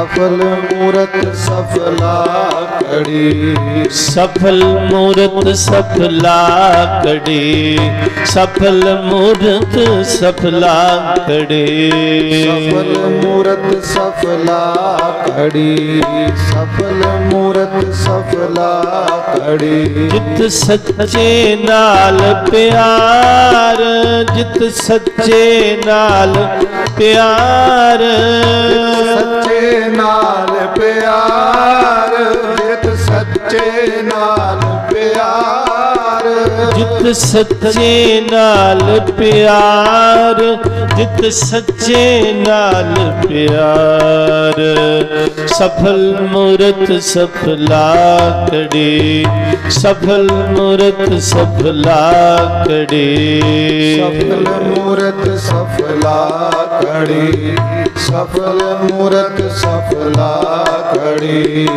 ਸਫਲ ਮੂਰਤ ਸਫਲਾ ਕੜੀ। ਸਫਲ ਮੂਰਤ ਸਫਲਾ ਕੜੀ। ਸਫਲ ਮੂਰਤ ਸਫਲਾ ਕੜੀ। ਸਫਲ ਮੂਰਤ ਸਫਲਾ ਕੜੀ। ਸਫਲ ਮੂਰਤ ਸਫਲਾ ਕੜੀ। ਜਿਤ ਸੱਚੇ ਨਾਲ ਪਿਆਰ। ਜਿਤ ਸੱਚੇ ਨਾਲ ਪਿਆਰ। ਸੱਚੇ ਨਾਲ ਪਿਆਰ ਜਿਤ ਸੱਚੇ ਨਾਲ ਪਿਆਰ, ਜਿਤ ਸੱਚੇ ਨਾਲ ਪਿਆਰ। ਸਫਲ ਮੂਰਤ ਸਫਲਾ ਕੜੀ, ਸਫਲ ਮੂਰਤ ਸਫਲਾ ਕੜੀ। ਸਫਲ ਮੂਰਤ ਸਫਲਾ ਕੜੀ, ਸਫਲ ਮੂਰਤ ਸਫਲਾ ਕੜੀ।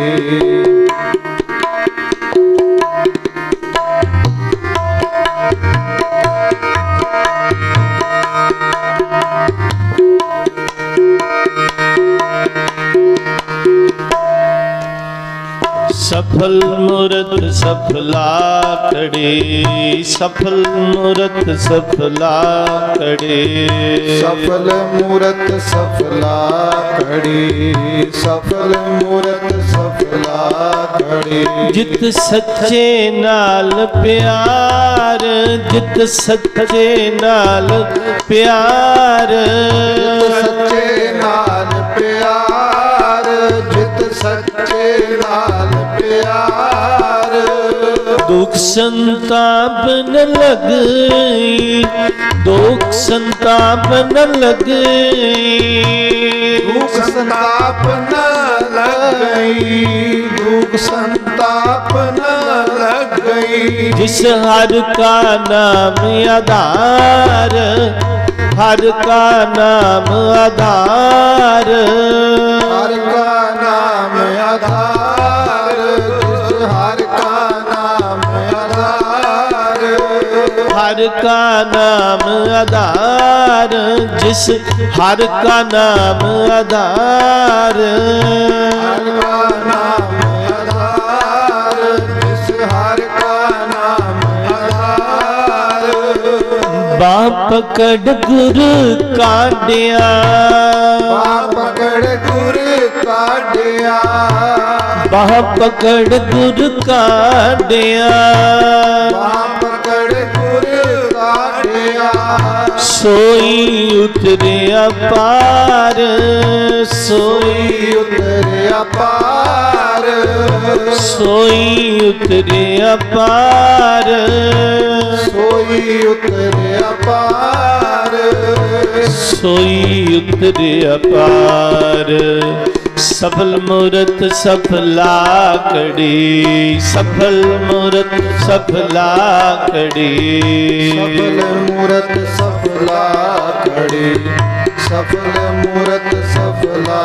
ਸਫਲ ਮੂਰਤ ਸਫਲਾ ਕੜੀ ਸਫਲ ਮੂਰਤ ਸਫਲਾ ਕੜੀ ਸਫਲ ਮੂਰਤ ਸਫਲਾ ਕੜੀ ਸਫਲ ਮੂਰਤ ਸਫਲਾ ਕੜੀ ਜਿਤ ਸੱਚੇ ਨਾਲ ਪਿਆਰ ਜਿਤ ਸੱਚੇ ਨਾਲ ਪਿਆਰ ਸੱਚੇ ਨਾਲ ਪਿਆਰ ਸੱਚੇ ਨਾਲ ਪਿਆਰ ਦੁਖ ਸੰਤਾਪ ਨ ਲਗਈ ਦੁਖ ਸੰਤਾਪ ਨ ਲਗਈ ਦੁਖ ਸੰਤਾਪ ਨ ਲੱਗਈ ਦੁਖ ਸੰਤਾਪ ਨ ਲੱਗਈ ਜਿਸ ਹਰ ਕਾ ਨਾਮ ਆਧਾਰ ਹਰ ਕਾ ਨਾਮ ਆਧਾਰ ਹਰ ਕਾ ਨਾਮ ਆਧਾਰ ਜਿਸ ਹਰ ਕਾ ਨਾਮ ਆਧਾਰ ਹਰ ਕਾ ਨਾਮ ਆਧਾਰ ਜਿਸ ਹਰ ਕਾ ਨਾਮ ਆਧਾਰ ਹਰ ਕਾ ਨਾਮ ਬਾਪ ਕੜ ਗੁਰ ਕਾਢਿਆ। ਬਾਪ ਕੜ ਗੁਰ ਕਾਢਿਆ। ਬਾਪ ਕੜ ਗੁਰ ਕਾਢਿਆ। ਬਾਪ ਕੜ ਸੋਈ ਉਤਰਿਆ ਪਾਰ ਸੋਈ ਸੋਈ ਉਤਰਿਆ ਪਾਰ। ਸੋਈ ਉਤਰਿਆ ਪਾਰ। ਸੋਈ ਉਤਰਿਆ ਪਾਰ। ਸੋਈ ਉਤਰਿਆ ਪਾਰ। ਸਫਲ ਮੂਰਤ ਸਫਲਾ ਕੜੀ ਸਫਲ ਮੂਰਤ ਸਫਲਾ ਕੜੀ। ਸਫਲ ਮੂਰਤ ਸਫਲਾ ਖੜੀ ਸਫਲ ਮੂਰਤ ਸਫਲਾ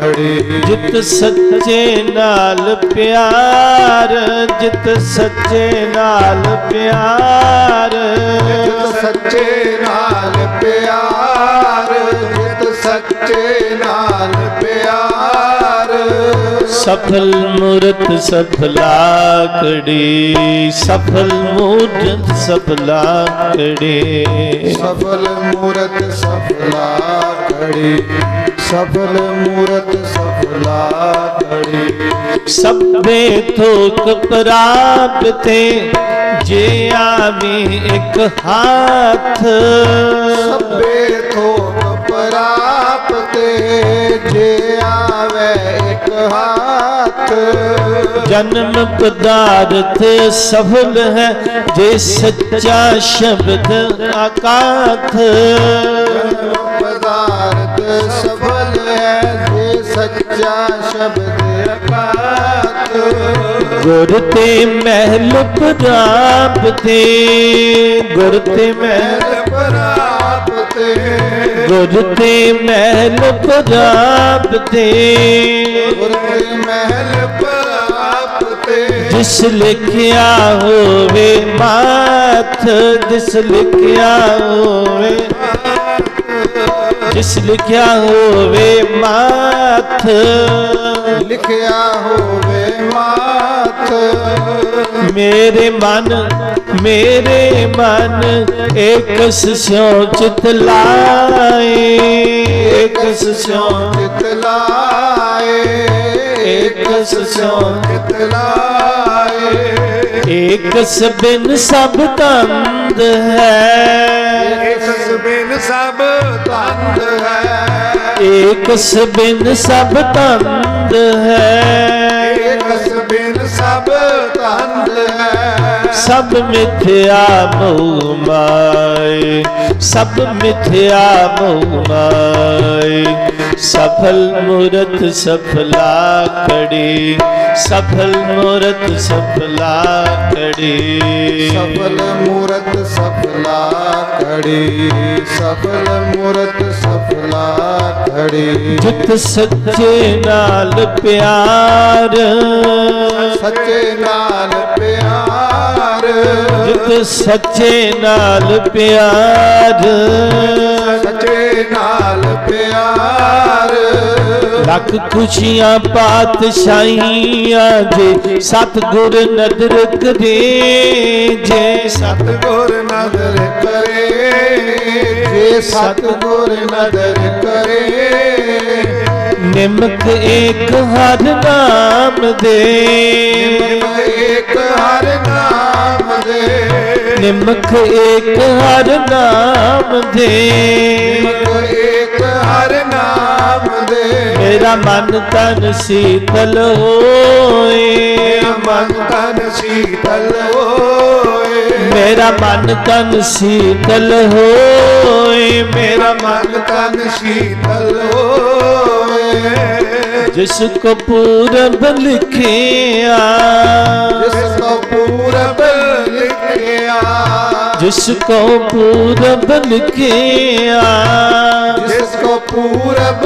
ਖੜੀ ਜਿਤ ਸੱਚੇ ਨਾਲ ਪਿਆਰ ਜਿਤ ਸੱਚੇ ਨਾਲ ਪਿਆਰ। ਜਿਤ ਸੱਚੇ ਨਾਲ ਪਿਆਰ ਜਿਤ ਸੱਚੇ ਸਫਲ ਮੂਰਤ ਸਫਲਾ ਕੜੀ ਸਫਲ ਮੂਰਤ ਸਫਲਾ ਕੜੀ ਸਫਲ ਮੂਰਤ ਸਫਲਾ ਖੜੀ ਸਫਲ ਮੂਰਤ ਸਫਲਾ ਖੜੀ ਸਭੇ ਥੋਕ ਪ੍ਰਾਪਤੇ ਜੇ ਆਵੇ ਇੱਕ ਹੱਥ। ਸਭੇ ਥੋਕ ਪ੍ਰਾਪਤੇ ਜੇ ਆਵੇ ਇੱਕ ਹੱਥ। ਜਨਮ ਪਦਾਰਥ ਸਫਲ ਹੈ ਜੇ ਸੱਚਾ ਸ਼ਬਦ ਆਕਾਥ ਪਦਾਰਥ ਸਫਲ ਹੈ ਜੇ ਸੱਚਾ ਸ਼ਬਦ ਅਕਾਤ ਗੁਰ ਤੇ ਮਹਿਲ ਪ੍ਰਾਪਤੇ ਗੁਰ ਤੇ ਮਹਿਲ ਪ੍ਰਾਪਤੇ ਗੁਰ ਤੇ ਮਹਿਲ ਪ੍ਰਾਪਤੇ ਗੁਰ ਕੇ ਮਹਿਲ ਤੇ। ਜਿਸ ਲਿਖਿਆ ਹੋਵੇ ਮਾਥ ਜਿਸ ਲਿਖਿਆ ਹੋਵੇ ਜਿਸ ਲਿਖਿਆ ਹੋਵੇ ਮਾਥ ਲਿਖਿਆ ਹੋਵੇ ਮਾਥ ਮੇਰੇ ਮਨ ਮੇਰੇ ਮਨ ਏਕ ਸਿਉ ਚਿਤ ਲਾਏ। ਏਕ ਸਿਉ ਚਿਤ ਲਾਏ। ਏਕ ਸਿਉ ਚਿਤ ਲਾਏ। ਏਕ ਸਬਿਨ ਸਭ ਤੰਦ ਹੈ। ਇਸ ਬਿਨ ਸਭ ਹੈ ਏਕ ਸਬਿਨ ਸਭ ਤੰਦ ਹੈ। ਇਸ ਬਿਨ ਸਭ ਤੰਦ ਹੈ। ਸਭ ਮਿਥਿਆ ਮੋਹ ਮਾਏ ਸਭ ਮਿਥਿਆ ਮੋਹ ਮਾਏ। ਸਫਲ ਮੂਰਤ ਸਫਲਾ ਕੜੀ ਸਫਲ ਮੂਰਤ ਸਫਲਾ ਕੜੀ। ਸਫਲ ਮੂਰਤ ਸਫਲਾ ਖੜੀ ਸਫਲ ਮੂਰਤ ਸਫਲਾ ਖੜੀ ਜਿਤ ਸੱਚੇ ਨਾਲ ਪਿਆਰ ਸੱਚੇ ਨਾਲ ਪਿਆਰ ਜਿਤ ਸੱਚੇ ਨਾਲ ਪਿਆਰ ਸੱਚੇ ਨਾਲ ਲੱਖ ਖੁਸ਼ੀਆਂ ਪਾਤਸ਼ਾਹੀਆਂ ਜੇ ਸਤਿਗੁਰ ਨਦਰ ਕਰੇ ਜੇ ਸਤ ਸਤਗੁਰ ਨਦਰ ਕਰੇ ਜੇ ਸਤਗੁਰ ਨਦਰ ਕਰੇ ਨਿਮਕ ਏਕ ਹਰ ਨਾਮ ਦੇ ਇੱਕ ਹਰ ਨਾਮ ਦੇ ਨਿਮਕ ਏਕ ਹਰ ਨਾਮ ਦੇ ਇੱਕ ਹਰ ਨਾਮ ਦੇ। ਮੇਰਾ ਮਨ ਤਨ ਸੀਤਲ ਹੋਏ। ਮਨ ਤਨ ਸੀਤਲ ਹੋਏ। ਮੇਰਾ ਮਨ ਤਨ ਸੀਤਲ ਹੋਏ। ਮੇਰਾ ਮਨ ਤਨ ਸੀਤਲ ਹੋਏ। ਜਿਸ ਕੋ ਪੂਰਬ ਲਿਖਿਆ। ਜਿਸ ਕੋ ਪੂਰਬ ਲਿਖਿਆ। ਜਿਸ ਕੋ ਪੂਰਬ ਲਿਖਿਆ ਜਿਸ ਕੋ ਪੂਰਬ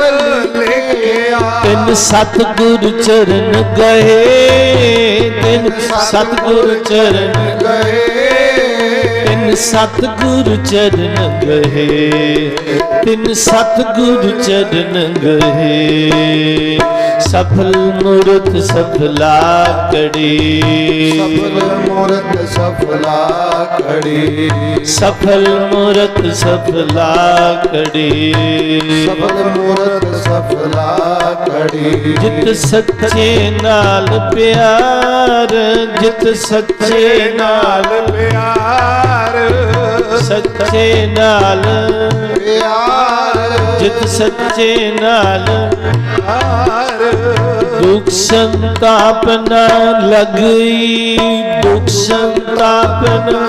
ਲਿਖਿਆ ਤਿੰਨ ਸਤਿਗੁਰ ਚਰਨ ਗਏ ਤਿੰਨ ਸਤਿਗੁਰ ਚਰਨ ਗਏ ਤਿੰਨ ਸਤਿਗੁਰ ਚਰਨ ਗਏ ਤਿੰਨ ਸਤਿਗੁਰ ਚਰਨ ਗਏ। ਸਫਲ ਮੂਰਤ ਸਫਲਾ ਕੜੀ। ਸਫਲ ਮੂਰਤ ਸਫਲਾ ਖੜੀ ਸਫਲ ਮੂਰਤ ਸਫਲਾ ਕੜੀ। ਸਫਲ ਮੂਰਤ ਸਫਲਾ ਖੜੀ ਜਿਤ ਸੱਚੇ ਨਾਲ ਪਿਆਰ ਜਿਤ ਸੱਚੇ ਨਾਲ ਪਿਆਰ। ਸੱਚੇ ਨਾਲ। ਪਿਆਰ ਜਿਤ ਸੱਚੇ ਨਾਲ। ਪਿਆਰ ਦੁਖ ਸੰਤਾਪ ਨਾ ਲਗਈ, ਦੁਖ ਸੰਤਾਪ ਨ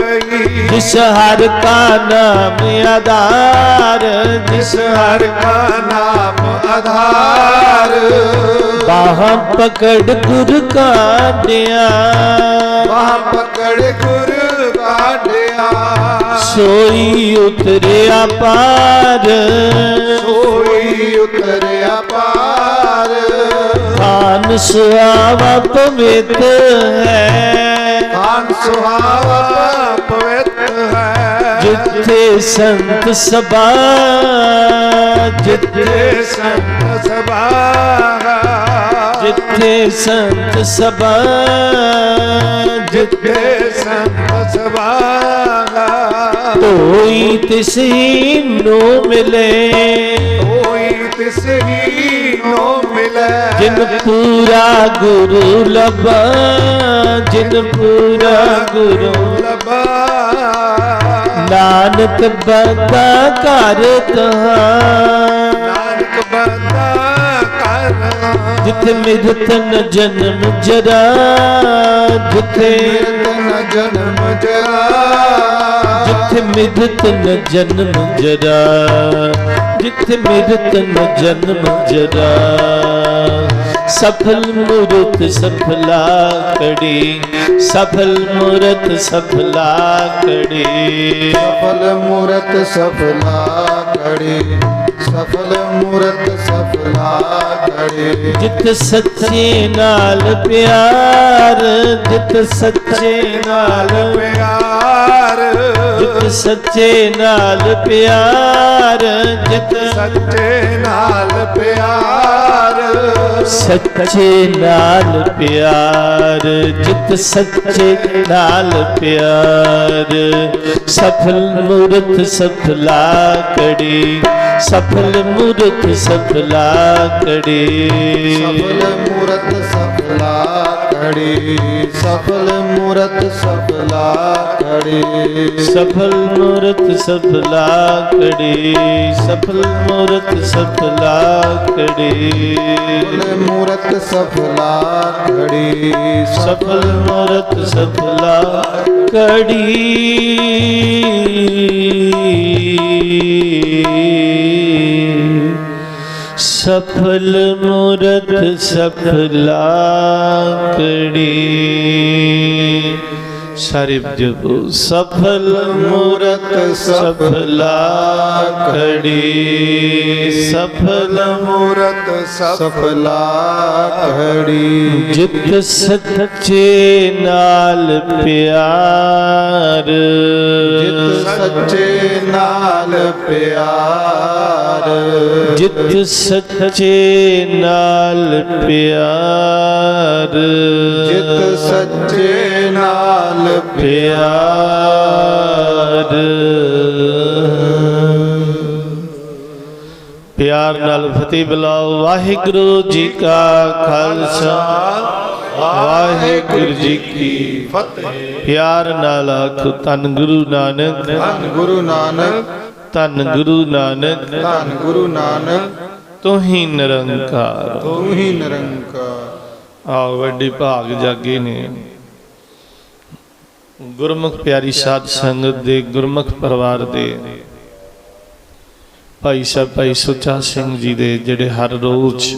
ਗਈ ਜਿਸ ਹਰ ਕਾ ਨਾਮ ਆਧਾਰ, ਜਿਸ ਹਰ ਕਾ ਨਾਮ ਆਧਾਰ। ਬਾਹਾਂ ਪਕੜ ਗੁਰ ਕਾਢਿਆ। ਵਾਹ ਪਕੜ ਗੁਰ ਕਾਢਿਆ ਸੋਈ ਉਤਰਿਆ ਪਾਰ। ਸੋਈ ਉਤਰਿਆ ਪਾਰ। ਖਾਨ ਸੁਆਵਾ ਪਵਿੱਤ ਹੈ। ਖਾਨ ਸੁਹਾਵਾ ਪਵਿੱਤ ਹੈ। ਜਿੱਥੇ ਸੰਤ ਸਭਾ। ਜਿੱਥੇ ਸੰਤ ਸਭਾ ਜਿੱਥੇ ਸੰਤ ਸਭਾ ਜਿੱਥੇ ਸੰਤ ਸਭਾ ਹੋਈ ਤਿਸੀ ਨੂੰ ਮਿਲੇ ਕੋਈ ਤਿਸ ਹੀ ਨੋ ਮਿਲੈ ਜਿਨ ਪੂਰਾ ਗੁਰੂ ਲਬਾ ਜਿਨ ਪੂਰਾ ਗੁਰੂ ਲਬਾ ਨਾਨਕ ਬੰਦਾ ਘਰ ਤਹਾਂ ਨਾਨਕ ਬੰਦਾ ਕਰ ਜਿੱਥੇ ਮਿਰਤ ਜਨਮ ਜਰਾ ਜਿੱਥੇ ਤਨ ਜਨਮ ਜਰਾ, ਜਿੱਥੇ ਮਿਰਤ ਜਨਮ ਜਰਾ ਜਿੱਥੇ ਮਿਰਤ ਜਨਮ ਜਰਾ। ਸਫਲ ਮੂਰਤ ਸਫਲਾ ਕੜੀ, ਸਫਲ ਮੂਰਤ ਸਫਲਾ ਕੜੀ। ਸਫਲ ਮੂਰਤ ਸਫਲਾ ਕੜੀ। ਸਫਲ ਮੂਰਤ ਸਫਲਾ ਕੜੀ ਜਿਤ ਸੱਚੇ ਨਾਲ ਪਿਆਰ ਜਿਤ ਸੱਚੇ ਨਾਲ ਪਿਆਰ। ਜਿਤ ਸੱਚੇ ਨਾਲ ਪਿਆਰ ਜਿਤ ਸੱਚੇ ਨਾਲ ਪਿਆਰ। ਸੱਚੇ ਨਾਲ ਪਿਆਰ ਜਿਤ ਸੱਚੇ ਨਾਲ ਪਿਆਰ। ਸਫਲ ਮੂਰਤ ਸਫਲਾ ਕੜੀ ਸਫਲ ਮੂਰਤ ਸਫਲਾ ਕੜੀ। ਸਫਲ ਮੂਰਤ ਸਫਲਾ ਕੜੀ ਸਫਲ ਮੂਰਤ ਸਫਲਾ ਕੜੀ। ਸਫਲ ਮੂਰਤ ਸਫਲਾ ਕੜੀ ਸਫਲ ਮੂਰਤ ਸਫਲਾ ਕੜੀ। ਸਫਲ ਮੂਰਤ ਸਫਲਾ ਕੜੀ ਸਫਲ ਮੂਰਤ ਸਫਲਾ ਕੜੀ ਸਫਲ ਮੂਰਤ ਸਫਲਾ ਕੜੀ ਸਾਰੇ ਜਪੋ ਸਫਲ ਮੂਰਤ ਸਫਲਾ ਕੜੀ। ਸਫਲ ਮੂਰਤ ਸਫਲਾ ਕੜੀ। ਜਿਤ ਸੱਚੇ ਨਾਲ ਪਿਆਰ। ਜਿਤ ਸੱਚੇ ਨਾਲ ਪਿਆਰ। ਜਿਤ ਸੱਚੇ ਨਾਲ ਪਿਆਰ। ਜਿਤ ਸੱਚੇ ਨਾਲ ਪਿਆਰ। ਪਿਆਰ ਨਾਲ ਫਤਿਹ ਬੁਲਾਓ। ਵਾਹਿਗੁਰੂ ਜੀ ਕਾ ਖਾਲਸਾ। ਵਾਹਿਗੁਰੂ ਜੀ ਕੀ ਫਤਿਹ। ਪਿਆਰ ਨਾਲ ਆਖੋ ਧੰਨ ਗੁਰੂ ਨਾਨਕ। ਧੰਨ ਗੁਰੂ ਨਾਨਕ। ਧੰਨ ਗੁਰੂ ਨਾਨਕ। ਧੰਨ ਗੁਰੂ ਨਾਨਕ। ਤੂੰ ਹੀ ਨਿਰੰਕਾਰ। ਤੂੰ ਹੀ ਨਿਰੰਕਾਰ। ਆਓ ਵੱਡੀ ਭਾਗ ਜਾਗੇ ਨੇ। ਗੁਰਮੁਖ ਪਿਆਰੀ ਸਾਧ ਸੰਗਤ ਦੇ, ਗੁਰਮੁਖ ਪਰਿਵਾਰ ਦੇ। ਭਾਈ ਸਾਹਿਬ, ਭਾਈ ਸੁੱਚਾ ਸਿੰਘ ਜੀ ਦੇ, ਜਿਹੜੇ ਹਰ ਰੋਜ਼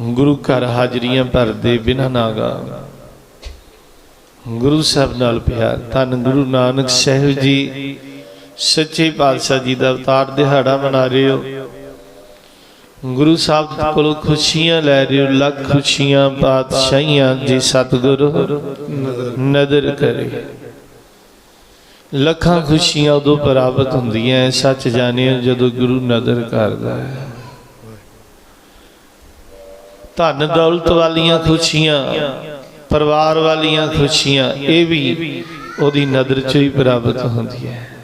ਗੁਰੂ ਘਰ ਹਾਜ਼ਰੀਆਂ ਭਰਦੇ ਬਿਨਾਂ ਨਾਗਾ। ਗੁਰੂ ਸਾਹਿਬ ਨਾਲ ਪਿਆਰ। ਧੰਨ ਗੁਰੂ ਨਾਨਕ ਸਾਹਿਬ ਜੀ, ਸੱਚੇ ਪਾਤਸ਼ਾਹ ਜੀ ਦਾ ਅਵਤਾਰ ਦਿਹਾੜਾ ਮਨਾ ਰਹੇ ਹੋ। ਗੁਰੂ ਸਾਹਿਬ ਕੋਲੋਂ ਖੁਸ਼ੀਆਂ ਲੈ ਰਹੇ ਹੋ ਲੱਖ ਖੁਸ਼ੀਆਂ ਪਾਤਸ਼ਾਹੀਆਂ ਜੀ ਸਤਿਗੁਰੂ ਨਦਰ ਕਰੇ। ਲੱਖਾਂ ਖੁਸ਼ੀਆਂ ਉਦੋਂ ਪ੍ਰਾਪਤ ਹੁੰਦੀਆਂ ਹੈ, ਸੱਚ ਜਾਣਿਓ ਜਦੋਂ ਗੁਰੂ ਨਦਰ ਕਰਦਾ ਹੈ ਧਨ ਦੌਲਤ ਵਾਲੀਆਂ ਖੁਸ਼ੀਆਂ ਪਰਿਵਾਰ ਵਾਲੀਆਂ ਖੁਸ਼ੀਆਂ ਇਹ ਵੀ ਉਹਦੀ ਨਦਰ 'ਚ ਹੀ ਪ੍ਰਾਪਤ ਹੁੰਦੀਆਂ ਹੈ